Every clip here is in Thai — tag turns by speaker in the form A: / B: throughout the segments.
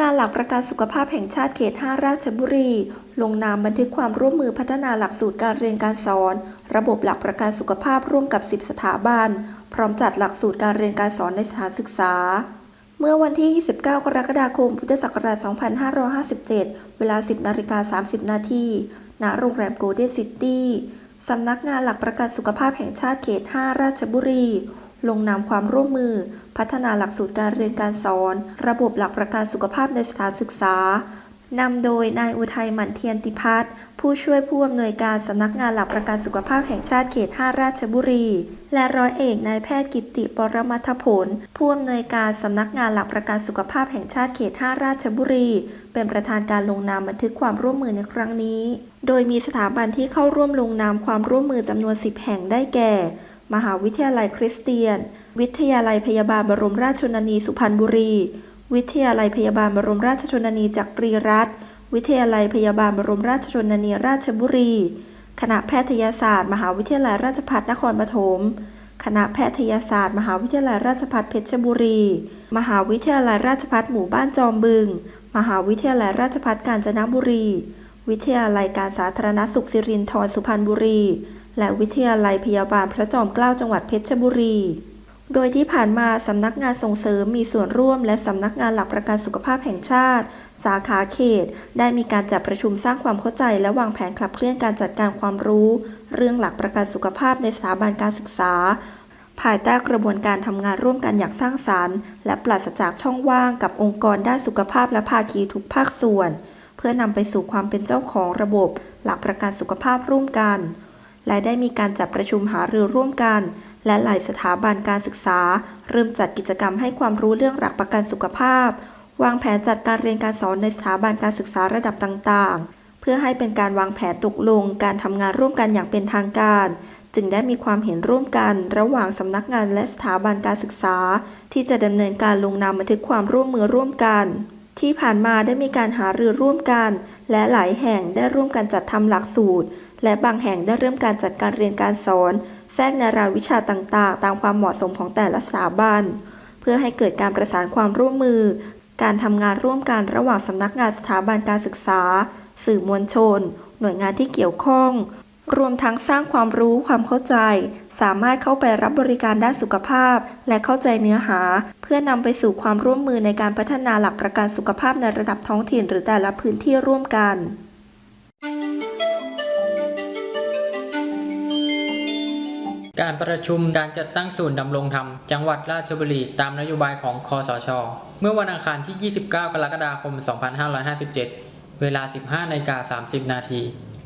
A: งานหลักประกันสุขภาพแห่งชาติเขต 5 ราชบุรี ลงนามบันทึกความร่วมมือพัฒนาหลักสูตรการเรียนการสอน ระบบหลักประกันสุขภาพร่วมกับ 10 สถาบัน พร้อมจัดหลักสูตรการเรียนการสอนในสถานศึกษา เมื่อวันที่ 29 กรกฎาคม พุทธศักราช 2557 เวลา 10 นาฬิกา 30 นาทีณโรงแรมโกลเด้นซิตี้สำนักงานหลักประกันสุขภาพแห่งชาติเขต 5 ราชบุรี ลงนามความร่วมมือ พัฒนาหลักสูตรการเรียนการสอน ระบบหลักประกันสุขภาพในสถานศึกษานำโดยนายอุทัยหมันเทียนติพัฒน์ผู้ช่วยผู้อำนวยการสำนักงานหลักประกันสุขภาพแห่งชาติเขต 5 ราชบุรี และร้อยเอกนายแพทย์กิตติปรมัทผล ผู้อำนวยการสำนักงานหลักประกันสุขภาพแห่งชาติเขต 5 ราชบุรี เป็นประธานการลงนามบันทึกความร่วมมือในครั้งนี้ โดยมีสถาบันที่เข้าร่วมลงนามความร่วมมือจำนวน 10 แห่งได้แก่ มหาวิทยาลัยคริสเตียน วิทยาลัยพยาบาลบรมราชชนนีสุพรรณบุรี วิทยาลัยพยาบาลบรมราชชนนีจักรีรัตน์ วิทยาลัยพยาบาลบรมราชชนนีราชบุรี คณะแพทยศาสตร์ มหาวิทยาลัยราชภัฏนครปฐม คณะแพทยศาสตร์ มหาวิทยาลัยราชภัฏเพชรบุรี มหาวิทยาลัยราชภัฏหมู่บ้านจอมบึง มหาวิทยาลัยราชภัฏกาญจนบุรี วิทยาลัยการสาธารณสุขสิรินธรสุพรรณบุรี และวิทยาลัยพยาบาลพระจอมเกล้าจังหวัดเพชรบุรี โดยที่ผ่านมาสำนักงานส่งเสริมมีส่วนร่วม และสำนักงานหลักประกันสุขภาพแห่งชาติ สาขาเขต ได้มีการจัดประชุมสร้างความเข้าใจ และวางแผนขับเคลื่อนการจัดการความรู้ เรื่องหลักประกันสุขภาพในสถาบันการศึกษาภายใต้กระบวนการทำงานร่วมกันอย่างสร้างสรรค์ และปราศจากช่องว่างกับองค์กรด้านสุขภาพและภาคีทุกภาคส่วน เพื่อนำไปสู่ความเป็นเจ้าของระบบ หลักประกันสุขภาพร่วมกัน และได้มีการจัดประชุมหารือร่วมกัน และหลายสถาบันการศึกษา เริ่มจัดกิจกรรมให้ความรู้เรื่องหลักประกันสุขภาพ วางแผนจัดการเรียนการสอนในสถาบันการศึกษาระดับต่างๆ เพื่อให้เป็นการวางแผนตกลงการทำงานร่วมกันอย่างเป็นทางการ จึงได้มีความเห็นร่วมกัน ระหว่างสำนักงานและสถาบันการศึกษา ที่จะดำเนินการลงนามบันทึกความร่วมมือร่วมกันที่ผ่านมาได้มีการหารือร่วมกัน และหลายแห่งได้ร่วมกันจัดทำหลักสูตร และบางแห่งได้เริ่มการจัดการเรียนการสอน แทรกในรายวิชาต่างๆ ตามความเหมาะสมของแต่ละสถาบัน เพื่อให้เกิดการประสานความร่วมมือ การทำงานร่วมกันระหว่างสำนักงานสถาบันการศึกษา สื่อมวลชน หน่วยงานที่เกี่ยวข้อง รวมทั้งสร้างความรู้ความเข้าใจ สามารถเข้าไปรับบริการด้านสุขภาพ และเข้าใจเนื้อหา เพื่อนำไปสู่ความร่วมมือในการพัฒนาหลักประกันสุขภาพในระดับท้องถิ่นหรือแต่ละพื้นที่ร่วมกัน
B: การประชุมการจัดตั้งศูนย์ดำรงธรรม จังหวัดราชบุรีตามนโยบายของคอสช เมื่อวันอังคารที่ 29 กรกฎาคม 2557 เวลา 15นาฬิกา30 นาที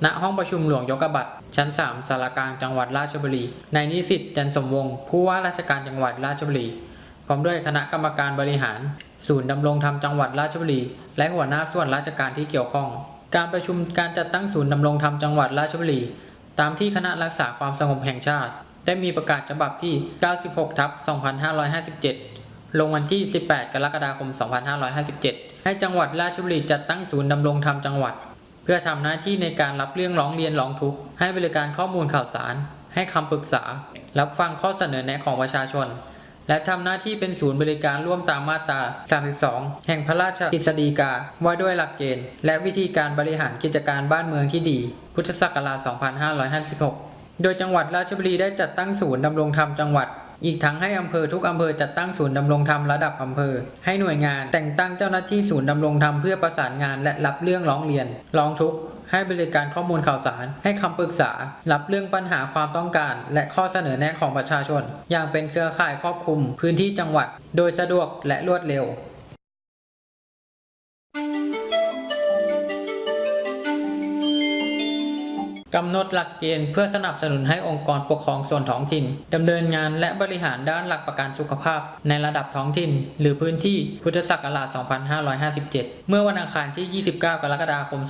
B: ณห้องประชุมหลวงยกบัตรชั้น 3สารกลางจังหวัดราชบุรีนายนิสิตจันสมวงศ์ผู้ว่าราชการจังหวัดราชบุรีพร้อมด้วยคณะกรรมการบริหาร ศูนย์ดำรงธรรมจังหวัดราชบุรี และหัวหน้าส่วนราชการที่เกี่ยวข้อง การประชุมการจัดตั้งศูนย์ดำรงธรรมจังหวัดราชบุรี ตามที่คณะรักษาความสงบแห่งชาติ ได้มีประกาศฉบับที่ 96ทับ2557 ลงวันที่ 18 กรกฎาคม 2557 ให้จังหวัดราชบุรีจัดตั้งศูนย์ดำรงธรรมจังหวัด เพื่อทำหน้าที่ในการรับเรื่องร้องเรียนร้องทุกข์ให้บริการข้อมูลข่าวสาร ให้คำปรึกษา รับฟังข้อเสนอแนะของประชาชน และทำหน้าที่เป็นศูนย์บริการร่วมตามมาตรา 32 แห่งพระราชกฤษฎีกาว่าด้วยหลักเกณฑ์ และวิธีการบริหารกิจการบ้านเมืองที่ดี พุทธศักราช 2556 โดยจังหวัดราชบุรีได้จัดตั้งศูนย์ดำรงธรรมจังหวัด อีกทั้งให้อำเภอทุกอำเภอจัดตั้งศูนย์ดำรงธรรมระดับอำเภอ ให้หน่วยงานแต่งตั้งเจ้าหน้าที่ศูนย์ดำรงธรรมเพื่อประสานงานและรับเรื่องร้องเรียน ร้องทุกข์ให้บริการข้อมูลข่าวสาร ให้คำปรึกษา รับเรื่องปัญหาความต้องการ และข้อเสนอแนะของประชาชน อย่างเป็นเครือข่ายครอบคลุมพื้นที่จังหวัด โดยสะดวกและรวดเร็ว กำหนดหลักเกณฑ์เพื่อสนับสนุนให้องค์กรปกครองส่วนท้องถิ่นดำเนินงานและบริหารด้านหลักประกันสุขภาพ ในระดับท้องถิ่น หรือพื้นที่พุทธศักราช 2557 เมื่อวันอังคารที่ 29 กรกฎาคม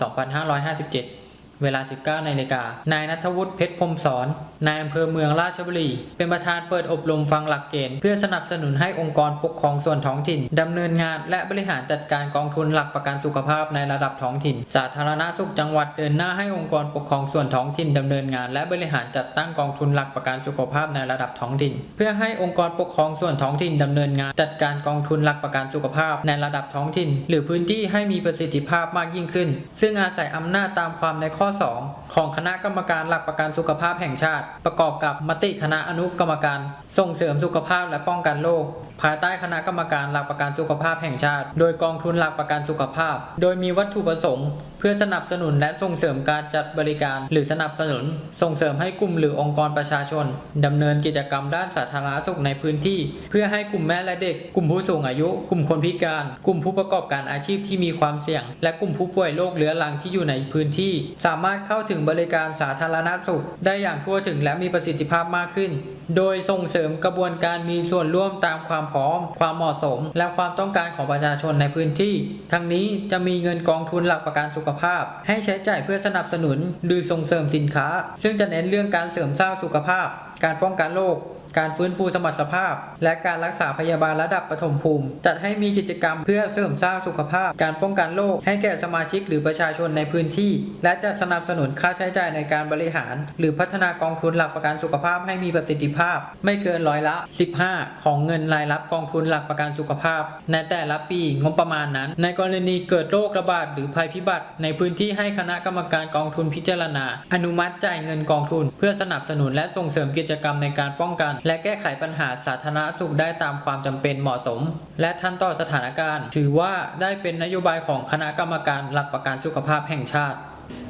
B: 2557 เวลา 19นาฬิกา นายนัทวุฒิเพชรพรมสอน นายอำเภอเมืองราชบุรี เป็นประธานเปิดอบรมฟังหลักเกณฑ์ เพื่อสนับสนุนให้องค์กรปกครองส่วนท้องถิ่น ดำเนินงานและบริหารจัดการกองทุนหลักประกันสุขภาพในระดับท้องถิ่น สาธารณสุขจังหวัดเดินหน้าให้องค์กรปกครองส่วนท้องถิ่นดำเนินงาน และบริหารจัดตั้งกองทุนหลักประกันสุขภาพในระดับท้องถิ่น เพื่อให้องค์กรปกครองส่วนท้องถิ่นดำเนินงาน จัดการกองทุนหลักประกันสุขภาพในระดับท้องถิ่น หรือพื้นที่ให้มีประสิทธิภาพมากยิ่งขึ้น ซึ่งอาศัยอำนาจตามความในข้ออ 2 ของคณะกรรมการหลักประกันสุขภาพแห่งชาติ ประกอบกับมติคณะอนุกรรมการ ส่งเสริมสุขภาพและป้องกันโรคภายใต้คณะกรรมการหลักประกันสุขภาพแห่งชาติ โดยกองทุนหลักประกันสุขภาพ โดยมีวัตถุประสงค์ เพื่อสนับสนุนและส่งเสริมการจัดบริการ หรือสนับสนุน ส่งเสริมให้กลุ่มหรือองค์กรประชาชนดำเนินกิจกรรมด้านสาธารณสุขในพื้นที่ เพื่อให้กลุ่มแม่และเด็ก กลุ่มผู้สูงอายุ กลุ่มคนพิการ กลุ่มผู้ประกอบการอาชีพที่มีความเสี่ยง และกลุ่มผู้ป่วยโรคเรื้อรังที่อยู่ในพื้นที่ สามารถเข้าถึงบริการสาธารณสุข ได้อย่างทั่วถึงและมีประสิทธิภาพมากขึ้น โดยส่งเสริมกระบวนการมีส่วนร่วมตามความพร้อม ความเหมาะสม และความต้องการของประชาชนในพื้นที่ ทั้งนี้จะมีเงินกองทุนหลักประกันสุขภาพ ให้ใช้จ่ายเพื่อสนับสนุน หรือส่งเสริมสินค้า ซึ่งจะเน้นเรื่องการเสริมสร้างสุขภาพ การป้องกันโรค การฟื้นฟูสมรรถภาพ และการรักษาพยาบาลระดับปฐมภูมิ จัดให้มีกิจกรรมเพื่อเสริมสร้างสุขภาพ การป้องกันโรคให้แก่สมาชิกหรือประชาชนในพื้นที่ และจะสนับสนุนค่าใช้จ่ายในการบริหาร หรือพัฒนากองทุนหลักประกันสุขภาพให้มีประสิทธิภาพ ไม่เกินร้อยละ 15 ของเงินรายรับกองทุนหลักประกันสุขภาพ ในแต่ละปีงบประมาณนั้น ในกรณีเกิดโรคระบาดหรือภัยพิบัติ ในพื้นที่ให้คณะกรรมการกองทุนพิจารณา อนุมัติจ่ายเงินกองทุน เพื่อสนับสนุนและส่งเสริมกิจกรรมในการป้องกันและแก้ไขปัญหาสาธารณสุขได้ตามความจำเป็นเหมาะสม และทันต่อสถานการณ์ ถือว่าได้เป็นนโยบายของคณะกรรมการหลักประกันสุขภาพแห่งชาติ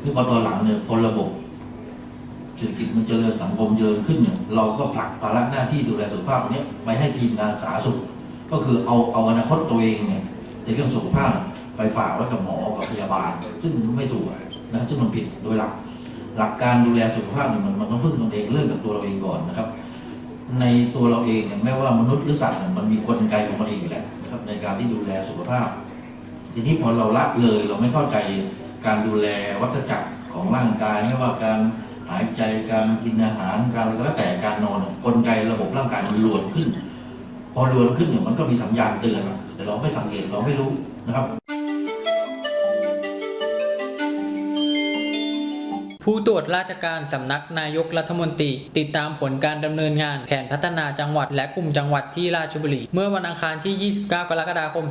C: นี่พอตอนหลังเนี่ยพอระบบเศรษฐกิจมันเจริญสังคมเจริญขึ้นเนี่ยเราก็ผลักภาระหน้าที่ดูแลสุขภาพเนี้ยไปให้ทีมงานสาธารณสุข ก็คือเอาเอาอนาคตตัวเองเนี่ยในเรื่องสุขภาพไปฝากไว้กับหมอกับพยาบาล ซึ่งไม่ถูกนะซึ่งมันผิดโดยหลัก หลักการดูแลสุขภาพเนี่ยมันมันต้องพึ่งตนเองเริ่มจากตัวเราเองก่อนนะครับ ในตัวเราเองเนี่ยไม่ว่ามนุษย์หรือสัตว์เนี่ยมันมีกลไกของมันเองอยู่แล้วนะครับในการที่ดูแลสุขภาพ ทีนี้พอเราละเลยเราไม่เข้าใจการดูแลวัฏจักรของร่างกาย ไม่ว่าการหายใจการกินอาหารการอะไรก็แล้วแต่การนอนกลไกระบบร่างกายมันรวนขึ้น พอรวนขึ้นเนี่ยมันก็มีสัญญาณเตือนแต่เราไม่สังเกตเราไม่รู้นะครับ
B: ผู้ตรวจราชการสำนักนายกรัฐมนตรี ติดตามผลการดำเนินงาน แผนพัฒนาจังหวัดและกลุ่มจังหวัดที่ราชบุรี เมื่อวันอังคารที่ 29 กรกฎาคม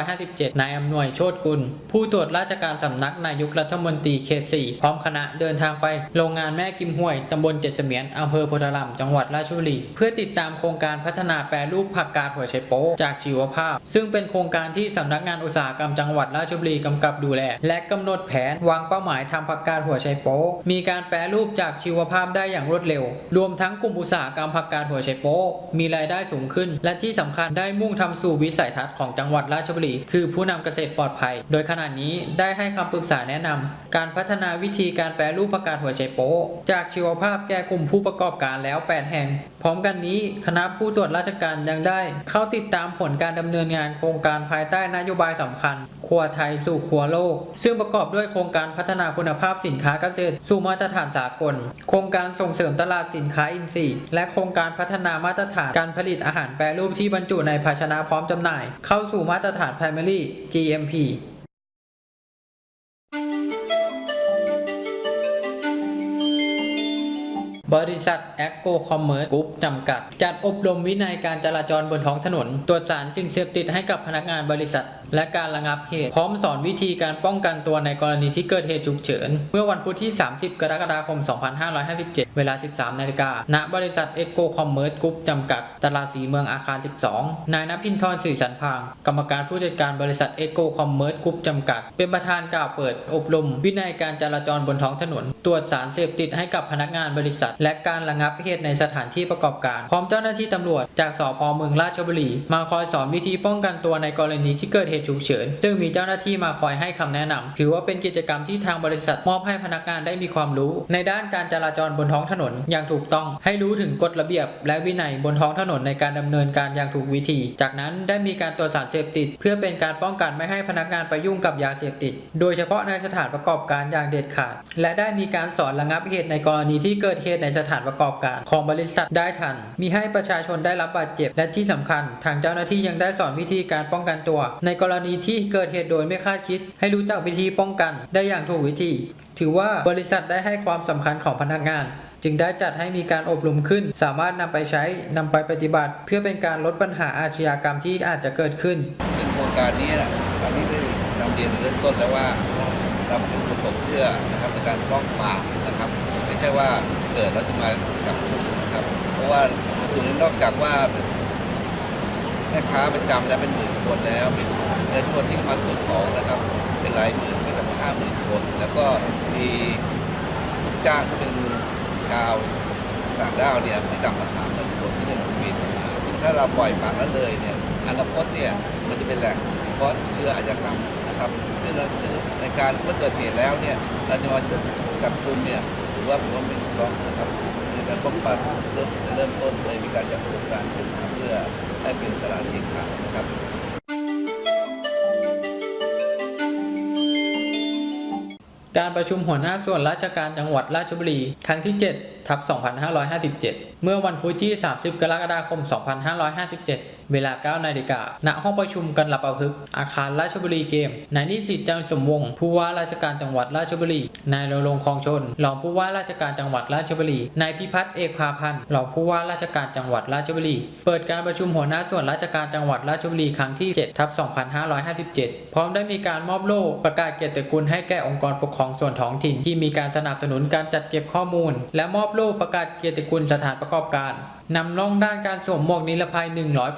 B: 2557 นายอำนวยโชติกุล ผู้ตรวจราชการสำนักนายกรัฐมนตรีเขต4พร้อมคณะเดินทางไปโรงงานแม่กิมห้วยตำบลเจ็ดเสมียนอำเภอโพธารามจังหวัดราชบุรี เพื่อติดตามโครงการพัฒนาแปรรูปผักกาดหัวไชโป๊จากชีวภาพ ซึ่งเป็นโครงการที่สำนักงานอุตสาหกรรมจังหวัดราชบุรีกำกับดูแล และกำหนดแผนวางเป้าหมายทำผักกาดหัวไชโป๊มีการแปรรูปจากชีวภาพได้อย่างรวดเร็ว รวมทั้งกลุ่มอุตสาหกรรมผักกาดหัวไชโป๊มีรายได้สูงขึ้น และที่สำคัญได้มุ่งทำสู่วิสัยทัศน์ของจังหวัดราชบุรี คือผู้นำเกษตรปลอดภัย โดยขณะนี้ได้ให้คำปรึกษาแนะนำการพัฒนาวิธีการแปรรูปผักกาดหัวไชโป๊จากชีวภาพแก่กลุ่มผู้ประกอบการแล้ว 8 แห่ง พร้อมกันนี้คณะผู้ตรวจราชการยังได้ เข้าติดตามผลการดำเนินงานโครงการภายใต้นโยบายสำคัญ ครัวไทยสู่ครัวโลก ซึ่งประกอบด้วยโครงการพัฒนาคุณภาพสินค้าเกษตรสู่มาตรฐานสากล โครงการส่งเสริมตลาดสินค้าอินทรีย์ และโครงการพัฒนามาตรฐานการผลิตอาหารแปรรูปที่บรรจุในภาชนะพร้อมจำหน่าย เข้าสู่มาตรฐาน Primary GMP บริษัทแอ g โกคอมเมอร์ e กรุ๊ปจำกัด จัดอบรมวินัยการจราจรบนท้องถนน ตรวจสารสิ่งเสพติดให้กับพนักงานบริษัท และการระงับเหตุ พร้อมสอนวิธีการป้องกันตัวในกรณีที่เกิดเหตุฉุกเฉิน เมื่อวันพุธที่ 30 กรกฎาคม 2557 เวลา 13 นาฬิกา ณ บริษัทเอ็กโกคอมเมอร์ e กรุ๊ปจำกัด ตลาดสีเมืองอาคาร 12 นายนภินทร์สื่อสันพาง กรรมการผู้จัดการบริษัทเอ็กโกคอมเมอร์ e กรุ๊ปจำกัด เป็นประธานกล่าวเปิด อบรม วินัยการจราจรบนท้องถนน ตรวจสารเสพติดให้กับพนักงานบริษัท และการระงับเหตุในสถานที่ประกอบการ พร้อมเจ้าหน้าที่ตำรวจจากสพเมืองราชบุรี มาคอยสอนวิธีป้องกันตัวในกรณีที่เกิดเหตุตุฉุกเฉินซึ่งมีเจ้าหน้าที่มาคอยให้คำแนะนำถือว่าเป็นกิจกรรมที่ทางบริษัทมอบให้พนักงานได้มีความรู้ ในด้านการจราจรบนท้องถนนอย่างถูกต้อง ให้รู้ถึงกฎระเบียบ และวินัยบนท้องถนนในการดำเนินการอย่างถูกวิธี จากนั้นได้มีการตรวจสารเสพติด เพื่อเป็นการป้องกันไม่ให้พนักงานไปยุ่งกับยาเสพติด โดยเฉพาะในสถานประกอบการอย่างเด็ดขาด และได้มีการสอนระงับเหตุในกรณีที่เกิดเหตุในสถานประกอบการ ของบริษัทได้ทัน มีให้ประชาชนได้รับบาดเจ็บ และที่สำคัญ ทางเจ้าหน้าที่ยังได้สอนวิธีการป้องกันตัว ในกรรณีที่เกิดเหตุโดยไม่คาดคิด ให้รู้จักวิธีป้องกันได้อย่างถูกวิธี ถือว่าบริษัทได้ให้ความสำคัญของพนักงาน จึงได้จัดให้มีการอบรมขึ้น สามารถนำไปใช้นำไปปฏิบัติ เพื่อเป็นการลดปัญหาอาชญากรรมที่อาจจะเกิดขึ้น
D: ซึ่งโครงการนี้นะตอนนี้ได้นำเรียนเริ่มต้นแล้วว่าเราเป็นประสบเพื่อนะครับในการป้องปรามนะครับ ไม่ใช่ว่าเกิดแล้วจะมาจับนะครับ เพราะว่าส่วนนี้นอกจากว่าแม่ค้าประจำแล้วเป็นหมื่นคนแล้วเป็น เงินคนที่มาซื้อของนะครับ เป็นหลายหมื่นไม่ต่ำกว่าห้าหมื่นคน แล้วก็มีลูกจ้างที่เป็นชาวต่างด้าวเนี่ยไม่ต่ำกว่าสามพันคนที่จะหมุนเวียนมาซึ่งถ้าเราปล่อยปละละเลยเนี่ยอนาคตเนี่ยมันจะเป็นแหล่งเพราะเชื้ออาชญากรรมนะครับซึ่เราซึ่งในการเมื่อเกิดเหตุแล้วเนี่ยเราจะมาจับกลุ่มเนี่ยถือว่าผมว่าไม่ถูกต้องนะครับในการป้องกันเริ่มเริ่มต้นเลยมีการจัดโครงการขึ้นมาเพื่อให้เป็นตลาดสีขาวนะครับ
B: การประชุมหัวหน้าส่วนราชการจังหวัดราชบุรี ครั้งที่ 7 ทับ 2557 เมื่อวันพุธที่ 30 กรกฎาคม 2557 เวลา 9 นาฬิกา ณ ห้องประชุมกันหลับประพฤกอาคารราชบุรีเกม นายนิสิตจังสมวงศ์ผู้ว่าราชการจังหวัดราชบุรี นายรณรงค์คลองชน รองผู้ว่าราชการจังหวัดราชบุรี นายพิพัฒน์เอกพาพันธ์ รองผู้ว่าราชการจังหวัดราชบุรี เปิดการประชุมหัวหน้าส่วนราชการจังหวัดราชบุรีครั้งที่7ทับ2557 พร้อมได้มีการมอบโล่ประกาศเกียรติคุณให้แก่องค์กรปกครองส่วนท้องถิ่นที่มีการสนับสนุนการจัดเก็บข้อมูล และมอบโล่ประกาศเกียรติคุณสถานประกอบการนำร่องด้านการสวมหมวกนิรภัย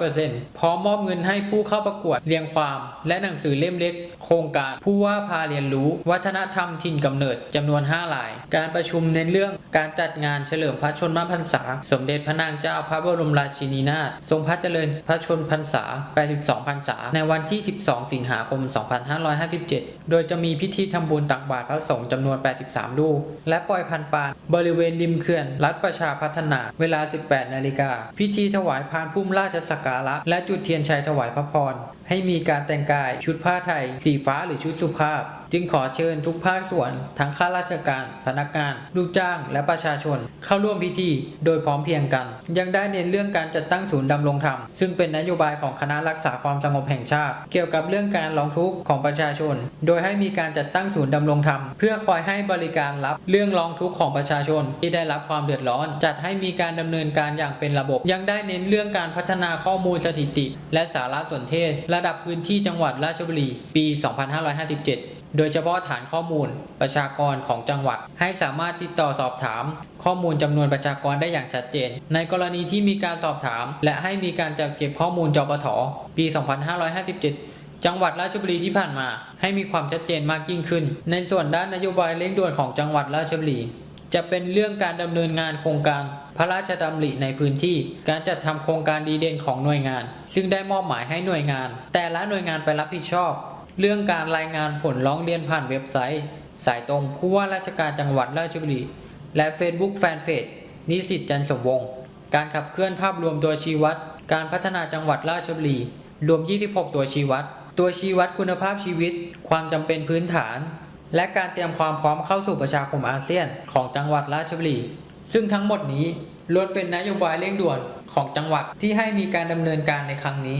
B: 100%พร้อมมอบเงินให้ผู้เข้าประกวดเรียงความและหนังสือเล่มเล็ก โครงการผู้ว่าพาเรียนรู้ วัฒนธรรมถิ่นกำเนิดจำนวน5ลาย การประชุมเน้นเรื่องการจัดงานเฉลิมพระชนมพรรษา สมเด็จพระนางเจ้าพระบรมราชินีนาถทรงพระเจริญพระชนพรรษา 82 พรรษา ในวันที่ 12 สิงหาคม 2557 โดยจะมีพิธีทำบุญตักบาตรพระสงฆ์จำนวน 83 รูปและปล่อยพันปานบริเวณริมเขื่อนรัฐประชาพัฒนาเวลา 18นาฬิกา พิธีถวายพานพุ่มราชสักการะ และจุดเทียนชัยถวายพระพร ให้มีการแต่งกายชุดผ้าไทย สีฟ้าหรือชุดสุภาพจึงขอเชิญทุกภาคส่วนทั้งข้าราชการ พนักงาน ลูกจ้าง และประชาชน เข้าร่วมพิธี โดยพร้อมเพียงกัน ยังได้เน้นเรื่องการจัดตั้งศูนย์ดำรงธรรม ซึ่งเป็นนโยบายของคณะรักษาความสงบแห่งชาติ เกี่ยวกับเรื่องการร้องทุกข์ของประชาชน โดยให้มีการจัดตั้งศูนย์ดำรงธรรม เพื่อคอยให้บริการรับเรื่องร้องทุกข์ของประชาชน ที่ได้รับความเดือดร้อน จัดให้มีการดำเนินการอย่างเป็นระบบ ยังได้เน้นเรื่องการพัฒนาข้อมูลสถิติ และสารสนเทศ ระดับพื้นที่จังหวัดราชบุรี ปี 2557 โดยเฉพาะฐานข้อมูลประชากรของจังหวัด ให้สามารถติดต่อสอบถาม ข้อมูลจำนวนประชากรได้อย่างชัดเจน ในกรณีที่มีการสอบถาม และให้มีการจัดเก็บข้อมูลจปทปี 2557จังหวัดราชบุรีที่ผ่านมาให้มีความชัดเจนมากยิ่งขึ้น ในส่วนด้านนโยบายเร่งด่วนของจังหวัดราชบุรี จะเป็นเรื่องการดำเนินงานโครงการ พระราชดำริในพื้นที่ การจัดทำโครงการดีเด่นของหน่วยงาน ซึ่งได้มอบหมายให้หน่วยงาน แต่ละหน่วยงานไปรับผิดชอบ เรื่องการรายงานผลร้องเรียนผ่านเว็บไซต์ สายตรงผู้ว่าราชการจังหวัดราชบุรี และ Facebook Fanpage นิสิตจันสมวงศ์การขับเคลื่อนภาพรวมตัวชี้วัด การพัฒนาจังหวัดราชบุรี รวม 26 ตัวชี้วัด ตัวชี้วัดคุณภาพชีวิต ความจำเป็นพื้นฐาน และการเตรียมความพร้อมเข้าสู่ประชาคมอาเซียนของจังหวัดราชบุรี ซึ่งทั้งหมดนี้ล้วนเป็นนโยบายเร่งด่วนของจังหวัดที่ให้มีการดำเนินการในครั้งนี้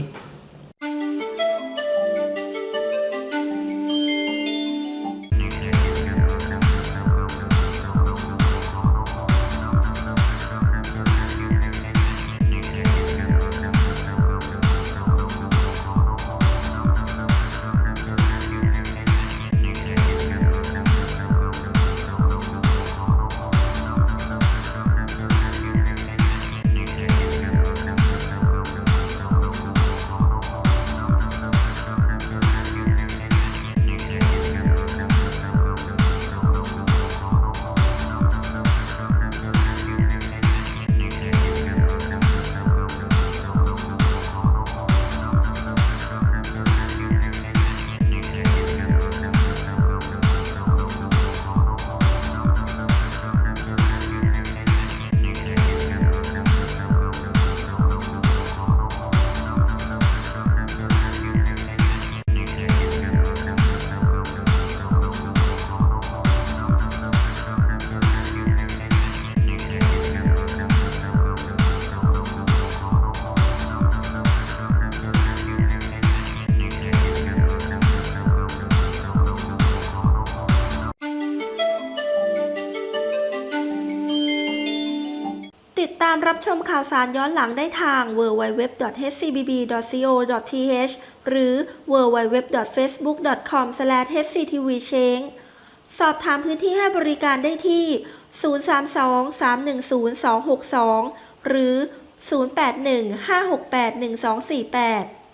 A: ข่าวสารย้อนหลังได้ทาง www.hcbb.co.th หรือ www.facebook.com/hctvchange สอบถามพื้นที่ให้บริการได้ที่ 032 310 262 หรือ 081 568 1248